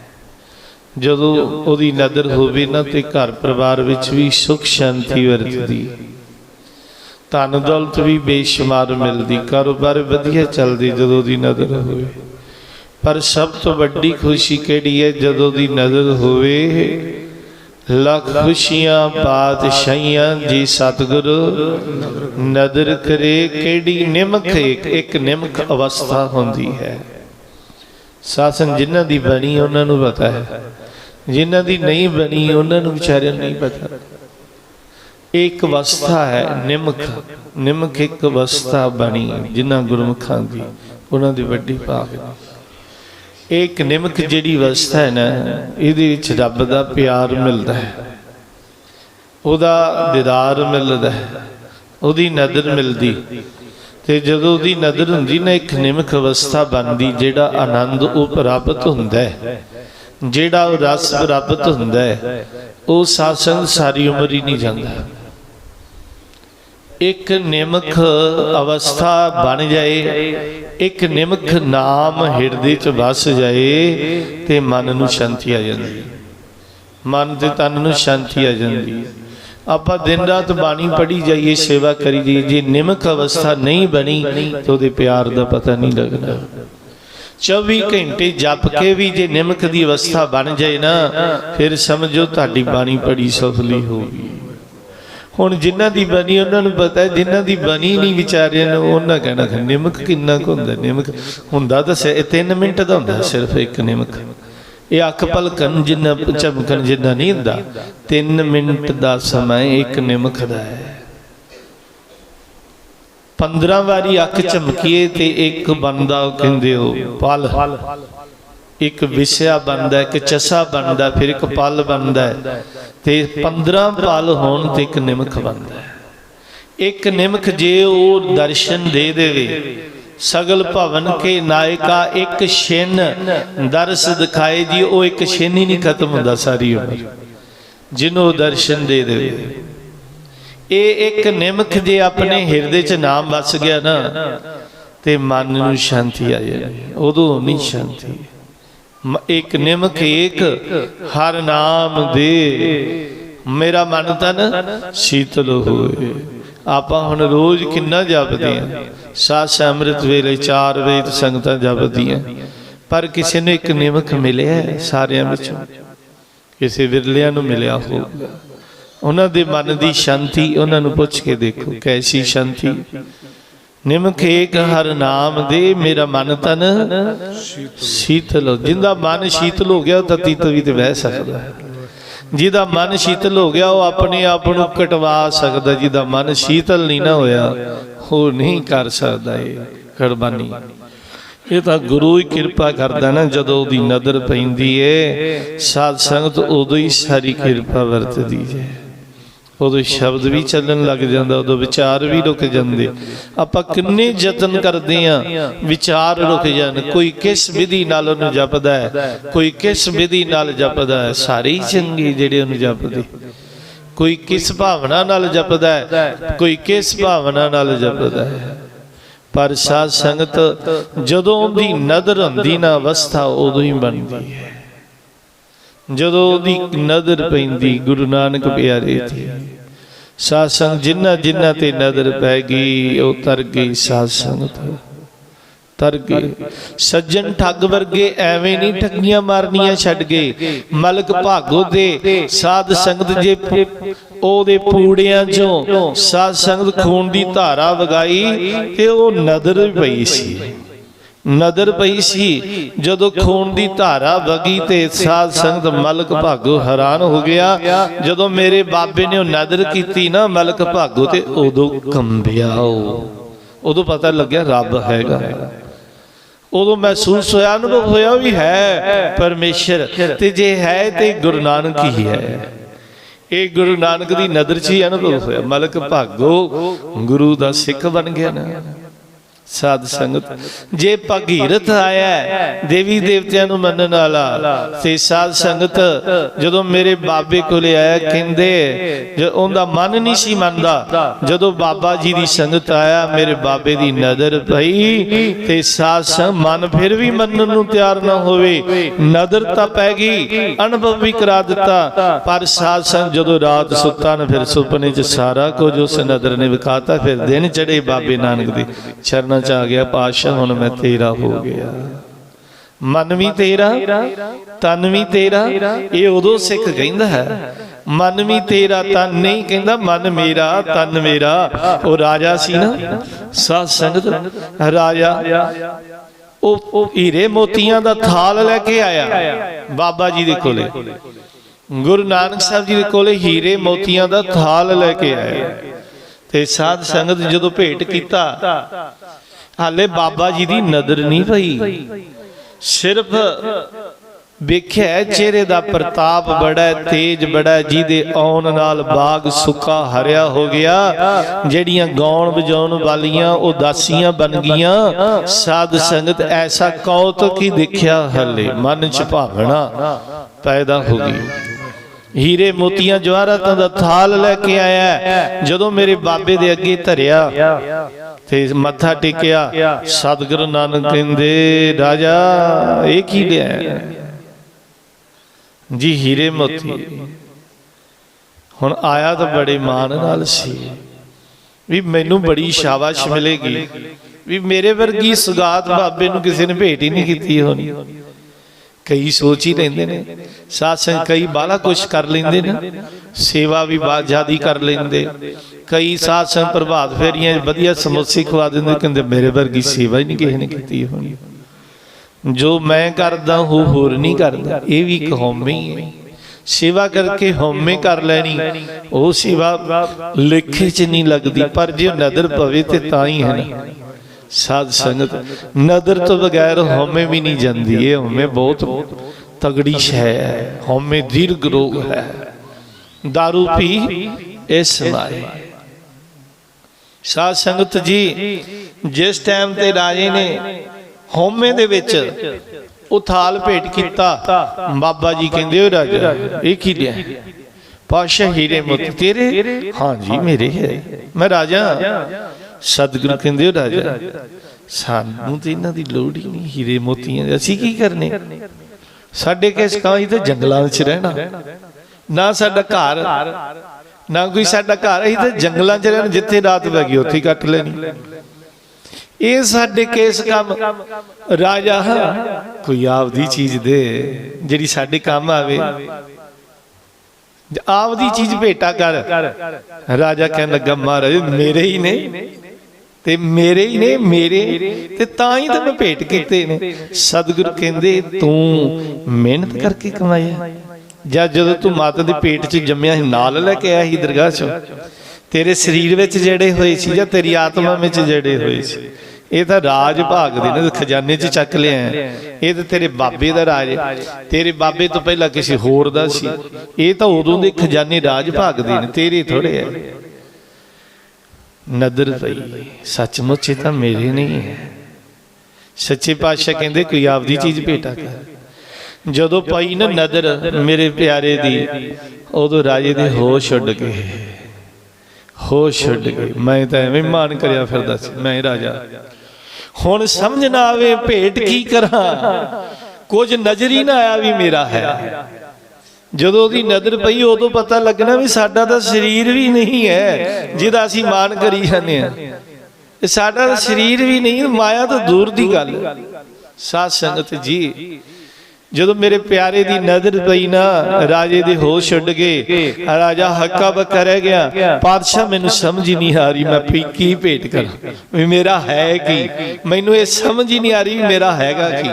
ਜਦੋਂ ਉਹਦੀ ਨਦਰ ਹੋਵੇ ਨਾ ਤੇ ਘਰ ਪਰਿਵਾਰ ਵਿੱਚ ਵੀ ਸੁਖ ਸ਼ਾਂਤੀ ਵਰਤਦੀ। ਧਨ ਦੌਲਤ ਵੀ ਬੇਸ਼ੁਮਾਰ ਮਿਲਦੀ, ਕਾਰੋਬਾਰ ਵਧੀਆ ਚੱਲਦੀ ਜਦੋਂ ਦੀ ਨਜ਼ਰ ਹੋਵੇ। ਪਰ ਸਭ ਤੋਂ ਵੱਡੀ ਖੁਸ਼ੀ ਕਿਹੜੀ ਹੈ? ਜਦੋਂ ਦੀ ਨਜ਼ਰ ਹੋਵੇ, ਲੱਖ ਖੁਸ਼ੀਆਂ ਪਾਤਸ਼ਾਹੀਆਂ ਜੀ ਸਤਿਗੁਰੂ ਨਦਰ ਕਰੇ, ਕਿਹੜੀ ਨਿਮਕ ਇੱਕ ਇੱਕ ਨਿਮਕ ਅਵਸਥਾ ਹੁੰਦੀ ਹੈ? ਸਾਸਨ ਜਿਨ੍ਹਾਂ ਦੀ ਬਣੀ ਉਹਨਾਂ ਨੂੰ ਪਤਾ ਹੈ। ਜਿਨ੍ਹਾਂ ਦੀ ਨਹੀਂ ਬਣੀ, ਉਹਨਾਂ ਨੂੰ ਵਿਚਾਰਿਆਂ ਨੂੰ ਨਹੀਂ ਪਤਾ। ਇਹ ਇੱਕ ਅਵਸਥਾ ਹੈ, ਨਿਮਕ। ਨਿਮਕ ਇੱਕ ਅਵਸਥਾ ਬਣੀ, ਜਿਨ੍ਹਾਂ ਗੁਰਮੁਖਾਂ ਦੀ, ਉਹਨਾਂ ਦੀ ਵੱਡੀ ਭਾਗ ਇੱਕ ਨਿਮਕ ਜਿਹੜੀ ਅਵਸਥਾ ਹੈ ਨਾ, ਇਹਦੇ ਵਿੱਚ ਰੱਬ ਦਾ ਪਿਆਰ ਮਿਲਦਾ ਹੈ। ਉਹਦਾ ਦੀਦਾਰ ਮਿਲਦਾ ਹੈ। ਉਹਦੀ ਨਜ਼ਰ ਮਿਲਦੀ। ਤੇ ਜਦੋਂ ਉਹਦੀ ਨਜ਼ਰ ਹੁੰਦੀ ਨਾ, ਇੱਕ ਨਿਮਖ ਅਵਸਥਾ ਬਣਦੀ, ਜਿਹੜਾ ਆਨੰਦ ਉਹ ਪ੍ਰਾਪਤ ਹੁੰਦਾ ਹੈ। ਜਿਹੜਾ ਉਹ ਰਸ ਪ੍ਰਾਪਤ ਹੁੰਦਾ ਹੈ, ਉਹ ਸਾਸੰਗ ਸਾਰੀ ਉਮਰ ਹੀ ਨਹੀਂ ਜਾਂਦਾ। ਇੱਕ ਨਿਮਖ ਅਵਸਥਾ ਬਣ ਜਾਏ, ਇੱਕ ਨਿਮਕ ਨਾਮ ਹਿਰਦੇ ਚ ਵਸ ਜਾਏ ਤੇ ਮਨ ਨੂੰ ਸ਼ਾਂਤੀ ਆ ਜਾਂਦੀ ਹੈ। ਮਨ ਤੇ ਤਨ ਨੂੰ ਸ਼ਾਂਤੀ ਆ ਜਾਂਦੀ ਹੈ। ਆਪਾਂ ਦਿਨ ਰਾਤ ਬਾਣੀ ਪੜੀ ਜਾਈਏ, ਸੇਵਾ ਕਰੀ ਜਾਈਏ, ਜੇ ਨਿਮਕ ਅਵਸਥਾ ਨਹੀਂ ਬਣੀ ਤਾਂ ਉਹਦੇ ਪਿਆਰ ਦਾ ਪਤਾ ਨਹੀਂ ਲੱਗਣਾ 24 ਘੰਟੇ ਜਪ ਕੇ ਵੀ ਜੇ ਨਿਮਕ ਦੀ ਅਵਸਥਾ ਬਣ ਜਾਏ ਨਾ ਫਿਰ ਸਮਝੋ ਤੁਹਾਡੀ ਬਾਣੀ ਪੜੀ ਸਫਲੀ ਹੋ ਗਈ ਹੁਣ ਜਿਨ੍ਹਾਂ ਦੀ ਬਣੀ ਉਹਨਾਂ ਨੂੰ ਪਤਾ ਹੈ ਜਿਨ੍ਹਾਂ ਦੀ ਬਣੀ ਨਹੀਂ ਵਿਚਾਰਿਆਂ ਨੂੰ ਉਹਨਾਂ ਕਹਿਣਾ ਕਿ ਨਿਮਕ ਕਿੰਨਾ ਕੁ ਹੁੰਦਾ ਨਿਮਕ ਹੁੰਦਾ? ਤਾਂ ਸੇ 3 ਮਿੰਟ ਦਾ ਹੁੰਦਾ ਸਿਰਫ ਇੱਕ ਨਿਮਕ। ਇਹ ਅੱਖ ਪਲਕਣ ਜਿੰਨਾ ਚਮਕਣ ਜਿੰਨਾ ਨਹੀਂ ਹੁੰਦਾ। 3 ਮਿੰਟ ਦਾ ਸਮਾਂ ਇੱਕ ਨਿਮਕ ਦਾ ਹੈ। 15 ਵਾਰੀ ਅੱਖ ਚਮਕੀਏ ਤੇ ਇੱਕ ਬੰਦਾ ਕਹਿੰਦੇ ਹੋ, ਪਲ। ਇੱਕ ਵਿਸ਼ਾ ਬਣਦਾ, ਇੱਕ ਚਸਾ ਬਣਦਾ, ਫਿਰ ਇੱਕ ਪਲ ਬਣਦਾ ਤੇ 15 ਪਲ ਹੋਣ ਤੇ ਇੱਕ ਨਿਮਕ ਬਣਦਾ ਇੱਕ ਨਿਮਕ ਜੇ ਉਹ ਦਰਸ਼ਨ ਦੇ ਦੇਵੇ, ਸਗਲ ਭਵਨ ਕੇ ਨਾਇਕਾ ਇੱਕ ਛਿਨ, ਦਰਸ ਦਿਖਾਏ ਜੀ, ਉਹ ਇੱਕ ਛਿਨ ਹੀ ਨਹੀਂ ਖਤਮ ਹੁੰਦਾ ਸਾਰੀ ਉਮਰ। ਜਿਹਨੂੰ ਦਰਸ਼ਨ ਦੇ ਦੇਵੇ। ਇਹ ਇੱਕ ਨਿਮਕ ਜੇ ਆਪਣੇ ਹਿਰਦੇ 'ਚ ਨਾਮ ਵਸ ਗਿਆ ਨਾ, ਤੇ ਮਨ ਨੂੰ ਸ਼ਾਂਤੀ ਆ ਜਾਂਦੀ ਉਦੋਂ ਨਹੀਂ ਸ਼ਾਂਤੀ। ਇੱਕ ਨਿਮਕ ਇੱਕ ਹਰ ਨਾਮ ਦੇ। ਮੇਰਾ ਮਨ ਤਨ ਸ਼ੀਤਲ ਹੋਏ। ਆਪਾਂ ਹੁਣ ਰੋਜ਼ ਕਿੰਨਾ ਜਪਦੇ ਆ। ਸਾਸ ਅੰਮ੍ਰਿਤ ਵੇਲੇ 4 ਵਜੇ ਸੰਗਤਾਂ ਜਪਦੀਆਂ। ਪਰ ਕਿਸੇ ਨੂੰ ਇੱਕ ਨਿਮਖ ਮਿਲਿਆ ਸਾਰਿਆਂ ਵਿੱਚੋਂ। ਕਿਸੇ ਵਿਰਲਿਆਂ ਨੂੰ ਮਿਲਿਆ ਹੋਊਗਾ। ਉਹਨਾਂ ਦੇ ਮਨ ਦੀ ਸ਼ਾਂਤੀ ਉਹਨਾਂ ਨੂੰ ਪੁੱਛ ਕੇ ਦੇਖੋ, ਕੈਸੀ ਸ਼ਾਂਤੀ। ਨਿਮਕ ਏਕ ਹਰ ਨਾਮ ਦੇ ਮੇਰਾ ਮਨ ਤਨ ਸ਼ੀਤਲ। ਹੋ- ਜਿੰਦਾ ਮਨ ਸ਼ੀਤਲ ਹੋ ਗਿਆ, ਉਹ ਤਤੀ ਤਵੀ ਤੇ ਬਹਿ ਸਕਦਾ ਹੈ। ਜਿਹਦਾ ਮਨ ਸ਼ੀਤਲ ਹੋ ਗਿਆ, ਉਹ ਆਪਣੇ ਆਪ ਨੂੰ ਕਟਵਾ ਸਕਦਾ ਜਿਹਦਾ ਮਨ ਸ਼ੀਤਲ ਨਹੀਂ ਨਾ ਹੋਇਆ, ਉਹ ਨਹੀਂ ਕਰ ਸਕਦਾ ਇਹ ਕੁਰਬਾਨੀ। ਇਹ ਤਾਂ ਗੁਰੂ ਹੀ ਕਿਰਪਾ ਕਰਦਾ ਨਾ, ਜਦੋਂ ਉਹਦੀ ਨਜ਼ਰ ਪੈਂਦੀ ਏ, ਸਾਧ ਸੰਗਤ ਉਦੋਂ ਹੀ ਸਾਰੀ ਕਿਰਪਾ ਵਰਤਦੀ ਹੈ ਉਦੋਂ ਸ਼ਬਦ ਵੀ ਚੱਲਣ ਲੱਗ ਜਾਂਦਾ, ਉਦੋਂ ਵਿਚਾਰ ਵੀ ਰੁਕ ਜਾਂਦੇ। ਆਪਾਂ ਕਿੰਨੇ ਯਤਨ ਕਰਦੇ ਆ ਵਿਚਾਰ ਰੁਕ ਜਾਣ, ਕੋਈ ਕਿਸ ਵਿਧੀ ਨਾਲ ਉਹਨੂੰ ਜਪਦਾ ਹੈ, ਕੋਈ ਕਿਸ ਵਿਧੀ ਨਾਲ ਜਪਦਾ ਹੈ, ਸਾਰੇ ਹੀ ਚੰਗੇ ਜਿਹੜੇ ਉਹਨੂੰ ਜਪਦੇ। ਕੋਈ ਕਿਸ ਭਾਵਨਾ ਨਾਲ ਜਪਦਾ ਹੈ, ਕੋਈ ਕਿਸ ਭਾਵਨਾ ਨਾਲ ਜਪਦਾ ਹੈ। ਪਰ ਸਾਧ ਸੰਗਤ, ਜਦੋਂ ਦੀ ਨਦਰ ਹੁੰਦੀ ਨਾ ਅਵਸਥਾ ਉਦੋਂ ਹੀ ਬਣਦੀ ਹੈ। ਜਦੋਂ ਉਹਦੀ ਨਜ਼ਰ ਪੈਂਦੀ ਗੁਰੂ ਨਾਨਕ ਪਿਆਰੇ ਤੇ। ਸਾਧ ਸੰਗ ਜਿੰਨਾ ਜਿੰਨਾ ਤੇ ਨਜ਼ਰ ਪੈ ਗਈ, ਉਹ ਤਰ ਗਈ ਸਾਧ ਸੰਗਤ ਤਰ ਗਏ ਸੱਜਣ ਠੱਗ ਵਰਗੇ ਐਵੇਂ ਨਹੀਂ ਠੱਗੀਆਂ ਮਾਰਨੀਆਂ ਛੱਡ ਗਏ। ਮਲਕ ਭਾਗੋ ਦੇ ਸਾਧ ਸੰਗਤ ਜੇ ਉਹਦੇ ਪੂੜਿਆਂ ਚੋਂ ਸਾਧ ਸੰਗਤ ਖੂਨ ਦੀ ਧਾਰਾ ਵਗਾਈ ਤੇ ਉਹ ਨਦਰ ਪਈ ਸੀ। ਨਦਰ ਪਈ ਸੀ। ਜਦੋਂ ਖੂਨ ਦੀ ਧਾਰਾ ਵਗੀ ਤੇ ਸਾਧ ਸੰਗਤ ਮਲਕ ਭਾਗੋ ਹੈਰਾਨ ਹੋ ਗਿਆ। ਜਦੋਂ ਮੇਰੇ ਬਾਬੇ ਨੇ ਉਹ ਨਦਰ ਕੀਤੀ ਨਾ, ਮਲਕ ਭਾਗੋ ਤੇ ਉਦੋਂ ਕੰਬਿਆ ਉਹ। ਉਦੋਂ ਪਤਾ ਲੱਗਿਆ ਰੱਬ ਹੈਗਾ। ਉਦੋਂ ਮਹਿਸੂਸ ਹੋਇਆ, ਅਨੁਭਵ ਹੋਇਆ ਵੀ ਹੈ ਪਰਮੇਸ਼ਰ। ਤੇ ਜੇ ਹੈ ਤੇ ਗੁਰੂ ਨਾਨਕ ਹੀ ਹੈ। ਇਹ ਗੁਰੂ ਨਾਨਕ ਦੀ ਨਦਰ 'ਚ ਹੀ ਅਨੁਭਵ ਹੋਇਆ। ਮਲਕ ਭਾਗੋ ਗੁਰੂ ਦਾ ਸਿੱਖ ਬਣ ਗਿਆ ਨਾ। ਸਾਧ ਸੰਗਤ, ਜੇ ਭਗੀਰਥ ਆਇਆ ਦੇਵੀ ਦੇਵਤਿਆਂ ਨੂੰ ਮੰਨਣ ਵਾਲਾ, ਤੇ ਸਾਧ ਸੰਗਤ ਜਦੋਂ ਮੇਰੇ ਬਾਬੇ ਕੋਲੇ ਆਇਆ, ਕਹਿੰਦੇ, ਜੇ ਉਹਦਾ ਮਨ ਨਹੀਂ ਸੀ ਮੰਨਦਾ, ਜਦੋਂ ਬਾਬਾ ਜੀ ਦੀ ਸੰਗਤ ਆਇਆ, ਮੇਰੇ ਬਾਬੇ ਦੀ ਨਜ਼ਰ ਪਈ, ਤੇ ਸਾਧ ਸੰਗ ਮਨ ਫਿਰ ਵੀ ਮੰਨਣ ਨੂੰ ਤਿਆਰ ਨਾ ਹੋਵੇ। ਨਜ਼ਰ ਤਾਂ ਪੈ ਗਈ, ਅਨੁਭਵ ਵੀ ਕਰਾ ਦਿੱਤਾ, ਪਰ ਸਾਧ ਸੰਗ ਜਦੋਂ ਰਾਤ ਸੁੱਤਾ ਨਾ, ਫਿਰ ਸੁਪਨੇ 'ਚ ਸਾਰਾ ਕੁਝ ਉਸ ਨਜ਼ਰ ਨੇ ਵਿਖਾਤਾ, ਫਿਰ ਦਿਨ ਚੜੇ ਬਾਬੇ ਨਾਨਕ ਦੇ ਚਰਨਾਂ 'ਚ ਆ ਗਿਆ, ਪਾਤਸ਼ਾਹ ਹੁਣ ਮੈਂ ਤੇਰਾ ਹੋ ਗਿਆ। ਮਨ ਵੀ ਤੇਰਾ, ਤਨ ਵੀ ਤੇਰਾ, ਇਹ ਉਦੋਂ ਸਿੱਖ ਕਹਿੰਦਾ ਹੈ। ਮਨ ਵੀ ਤੇਰਾ, ਤਨ ਨਹੀਂ ਕਹਿੰਦਾ, ਮਨ ਮੇਰਾ, ਤਨ ਮੇਰਾ। ਉਹ ਰਾਜਾ ਸੀ ਨਾ, ਸਾਧ ਸੰਗਤ, ਰਾਜਾ। ਉਹ ਹੀਰੇ ਮੋਤੀਆਂ ਦਾ ਥਾਲ ਲੈ ਕੇ ਆਇਆ, ਬਾਬਾ ਜੀ ਦੇ ਕੋਲੇ। ਗੁਰੂ ਨਾਨਕ ਸਾਹਿਬ ਜੀ ਦੇ ਕੋਲੇ ਹੀਰੇ ਮੋਤੀਆਂ ਦਾ ਥਾਲ ਲੈ ਕੇ ਆਇਆ। ਤੇ ਸਾਧ ਸੰਗਤ ਜਦੋਂ ਭੇਟ ਕੀਤਾ ਹਾਲੇ ਬਾਬਾ ਜੀ ਦੀ ਨਜ਼ਰ ਨਹੀਂ ਪਈ। ਸਿਰਫ ਵੇਖਿਆ ਹੈ ਚਿਹਰੇ ਦਾ ਪ੍ਰਤਾਪ ਬੜਾ ਤੇਜ ਬੜਾ ਜਿਹਦੇ ਆਉਣ ਨਾਲ ਬਾਗ ਸੁੱਕਾ ਹਰਿਆ ਹੋ ਗਿਆ। ਜਿਹੜੀਆਂ ਗਾਉਣ ਵਜਾਉਣ ਵਾਲੀਆਂ ਉਹ ਦਾਸੀਆਂ ਬਣ ਗਈਆਂ। ਸਾਧ ਸੰਗਤ ਐਸਾ ਕੌਤਕ ਹੀ ਦੇਖਿਆ ਹੱਲੇ, ਮਨ ਚ ਭਾਵਨਾ ਪੈਦਾ ਹੋ ਗਈ। ਹੀਰੇ ਮੋਤੀਆਂ ਜਵਾਹਰਾਤਾਂ ਦਾ ਥਾਲ ਲੈ ਕੇ ਆਇਆ ਜਦੋਂ ਮੇਰੇ ਬਾਬੇ ਦੇ ਅੱਗੇ ਧਰਿਆ ਤੇ ਮੱਥਾ ਟੇਕਿਆ, ਸਤਿਗੁਰੂ ਨਾਨਕ ਕਹਿੰਦੇ, ਰਾਜਾ, ਇਹ ਕੀ ਲਿਆ ਜੀ, ਹੀਰੇ ਮੋਤੀ। ਹੁਣ ਆਇਆ ਤਾਂ ਬੜੇ ਮਾਣ ਨਾਲ ਸੀ। ਵੀ ਮੈਨੂੰ ਬੜੀ ਸ਼ਾਬਾਸ਼ ਮਿਲੇਗੀ। ਵੀ ਮੇਰੇ ਵਰਗੀ ਸੁਗਾਤ ਬਾਬੇ ਨੂੰ ਕਿਸੇ ਨੇ ਭੇਟ ਹੀ ਨਹੀਂ ਕੀਤੀ ਹੋਣੀ। ਕਈ ਸੋਚ ਹੀ ਲੈਂਦੇ ਨੇ, ਸਾਧ ਸੰਗ ਕਈ ਬਾਲਾ ਕੁਛ ਕਰ ਲੈਂਦੇ ਨੇ, ਸੇਵਾ ਵੀ ਬਾਤ ਜਿਆਦੀ ਕਰ ਲੈਂਦੇ, ਕਈ ਸਾਧ ਸੰਗ ਪ੍ਰਭਾਤ ਫੇਰੀਆਂ ਵਧੀਆ ਸਮੋਸੇ ਖਵਾ ਦਿੰਦੇ, ਕਹਿੰਦੇ ਮੇਰੇ ਵਰਗੀ ਸੇਵਾ ਹੀ ਨਹੀਂ ਕਿਸੇ ਨੇ ਕੀਤੀ ਹੋਣੀ। ਜੋ ਮੈਂ ਕਰਦਾ ਹੂੰ ਹੋਰ ਨਹੀਂ ਕਰਦਾ, ਇਹ ਵੀ ਇੱਕ ਹਉਮੈ ਹੀ ਹੈ। ਸੇਵਾ ਕਰਕੇ ਹਉਮੈ ਕਰ ਲੈਣੀ, ਉਹ ਸੇਵਾ ਲੇਖੇ 'ਚ ਨਹੀਂ ਲੱਗਦੀ, ਪਰ ਜੇ ਨਦਰ ਪਵੇ ਤੇ ਤਾਂ ਹੀ ਹੈ ਨਾ। ਸਾਧ ਸੰਗਤ, ਨਦਰ ਤੋਂ ਬਗੈਰ ਹਉਮੈ ਵੀ ਨਹੀਂ ਜਾਂਦੀ ਇਹ, ਹਉਮੈ ਬਹੁਤ ਤਗੜੀ ਸ਼ੈ ਹੈ, ਹਉਮੈ ਦੀਰਘ ਰੋਗ ਹੈ। दारू ਪੀ ਇਸ ਮਾਏ ਸਾਧ ਸੰਗਤ ਜੀ, ਜਿਸ ਟਾਈਮ ਤੇ ਰਾਜੇ ਨੇ ਹਉਮੈ ਦੇ ਵਿੱਚ ਉਹ ਥਾਲ ਭੇਟ ਕੀਤਾ, ਬਾਬਾ ਜੀ ਕਹਿੰਦੇ ਹੋ ਰਾਜਾ, ਇਹ ਕੀ ਲਿਆ? ਪਾਸ਼ਾ ਹੀਰੇ ਮੋਤੀ ਤੇਰੇ? ਹਾਂ ਜੀ, ਮੇਰੇ ਹੈ। ਮੈਂ ਰਾਜਾ। ਸਤਿਗੁਰੂ ਕਹਿੰਦੇ ਹੋ ਰਾਜਾ ਸਾਨੂੰ ਤੇ ਇਹਨਾਂ ਦੀ ਲੋੜ ਹੀ ਨਹੀਂ ਹੀਰੇ ਮੋਤੀਆਂ ਦੀ। ਅਸੀਂ ਕੀ ਕਰਨੇ? ਸਾਡੇ ਕਿਸ ਕਾਂ ਹੀ ਤੇ ਜੰਗਲਾਂ ਵਿੱਚ ਰਹਿਣਾ। ਨਾ ਸਾਡਾ ਘਰ। ਨਾ ਕੋਈ ਸਾਡਾ ਘਰ। ਅਸੀਂ ਤੇ ਜੰਗਲਾਂ 'ਚ ਰਹਿਣਾ ਜਿੱਥੇ ਰਾਤ ਪੈ ਗਈ ਉੱਥੇ ਕੱਟ ਲੈਣੀ। ਇਹ ਸਾਡੇ ਕੇਸ ਕੰਮ? ਰਾਜਾ ਕੋਈ ਆਪਦੀ ਚੀਜ਼ ਦੇ ਜਿਹੜੀ ਸਾਡੇ ਕੰਮ ਆਵੇ। ਆਪਦੀ ਚੀਜ਼ ਭੇਟਾ ਕਰ। ਰਾਜਾ ਕਹਿਣ ਲੱਗਾ ਮਹਾਰਾਜ ਮੇਰੇ ਹੀ ਨੇ। ਤੇ ਮੇਰੇ ਹੀ ਨੇ ਮੇਰੇ ਤੇ ਤਾਂ ਹੀ ਤਾਂ ਮੈਂ ਭੇਟ ਕੀਤੇ ਨੇ। ਸਤਿਗੁਰੂ ਕਹਿੰਦੇ ਤੂੰ ਮਿਹਨਤ ਕਰਕੇ ਕਮਾਇਆ ਜਾਂ ਜਦੋਂ ਤੂੰ ਮਾਤਾ ਦੇ ਪੇਟ 'ਚ ਜੰਮਿਆ ਸੀ ਨਾਲ ਲੈ ਕੇ ਆਇਆ ਸੀ ਦਰਗਾਹ 'ਚੋਂ। ਤੇਰੇ ਸਰੀਰ ਵਿੱਚ ਜਿਹੜੇ ਹੋਏ ਸੀ ਜਾਂ ਤੇਰੀ ਆਤਮਾ ਵਿੱਚ ਜਿਹੜੇ ਹੋਏ ਸੀ। ਇਹ ਤਾਂ ਰਾਜ ਭਾਗ ਦੇ ਨੇ ਖਜ਼ਾਨੇ 'ਚ ਚੱਕ ਲਿਆ ਇਹ ਤਾਂ ਤੇਰੇ ਬਾਬੇ ਦਾ ਰਾਜ। ਤੇਰੇ ਬਾਬੇ ਤੋਂ ਪਹਿਲਾਂ ਕਿਸੇ ਹੋਰ ਦਾ ਸੀ। ਇਹ ਤਾਂ ਉਦੋਂ ਦੇ ਖਜ਼ਾਨੇ ਰਾਜ ਭਾਗ ਦੇ ਨੇ ਤੇਰੇ ਥੋੜੇ ਹੈ। ਨਦਰ ਪਈ। ਸੱਚਮੁੱਚ ਇਹ ਤਾਂ ਮੇਰੇ ਨਹੀਂ ਹੈ। ਸੱਚੇ ਪਾਤਸ਼ਾਹ ਕਹਿੰਦੇ ਕੋਈ ਆਪਦੀ ਚੀਜ਼ ਭੇਟਾ ਕਰ। ਜਦੋਂ ਪਈ ਨਾ ਨਦਰ ਮੇਰੇ ਪਿਆਰੇ ਦੀ, ਉਦੋਂ ਰਾਜੇ ਦੇ ਹੋਸ਼ ਉੱਡ ਗਏ। ਹੋਸ਼ ਛੱਡ ਗਏ। ਮੈਂ ਤਾਂ ਐਵੇਂ ਮਾਨ ਕਰਿਆ ਫਿਰਦਾ ਸੀ। ਮੈਂ ਰਾਜਾ, ਹੁਣ ਸਮਝ ਨਾ ਆਵੇ ਭੇਟ ਕੀ ਕਰਾਂ। ਕੁਝ ਨਜ਼ਰ ਹੀ ਨਾ ਆਇਆ ਵੀ ਮੇਰਾ ਹੈ। ਜਦੋਂ ਉਹਦੀ ਨਜ਼ਰ ਪਈ, ਉਦੋਂ ਪਤਾ ਲੱਗਣਾ ਵੀ ਸਾਡਾ ਤਾਂ ਸਰੀਰ ਵੀ ਨਹੀਂ ਹੈ, ਜਿਹਦਾ ਅਸੀਂ ਮਾਨ ਕਰੀ ਜਾਂਦੇ ਆ ਇਹ ਸਾਡਾ ਤਾਂ ਸਰੀਰ ਵੀ ਨਹੀਂ, ਮਾਇਆ ਤਾਂ ਦੂਰ ਦੀ ਗੱਲ। ਸਾਧ ਸੰਗਤ ਜੀ, ਜਦੋਂ ਮੇਰੇ ਪਿਆਰੇ ਦੀ ਨਜ਼ਰ ਪਈ ਨਾ, ਰਾਜੇ ਦੇ ਹੋਸ਼ ਛੱਡ ਗਏ। ਰਾਜਾ ਹੱਕਾ ਬੱਕਾ ਰਹਿ ਗਿਆ। ਪਾਤਸ਼ਾਹ ਮੈਨੂੰ ਸਮਝ ਹੀ ਨਹੀਂ ਆ ਰਹੀ, ਮੈਂ ਵੀ ਕੀ ਭੇਟ ਕਰਾਂ? ਵੀ ਮੇਰਾ ਹੈ ਕੀ? ਮੈਨੂੰ ਇਹ ਸਮਝ ਹੀ ਨਹੀਂ ਆ ਰਹੀ ਮੇਰਾ ਹੈਗਾ ਕੀ?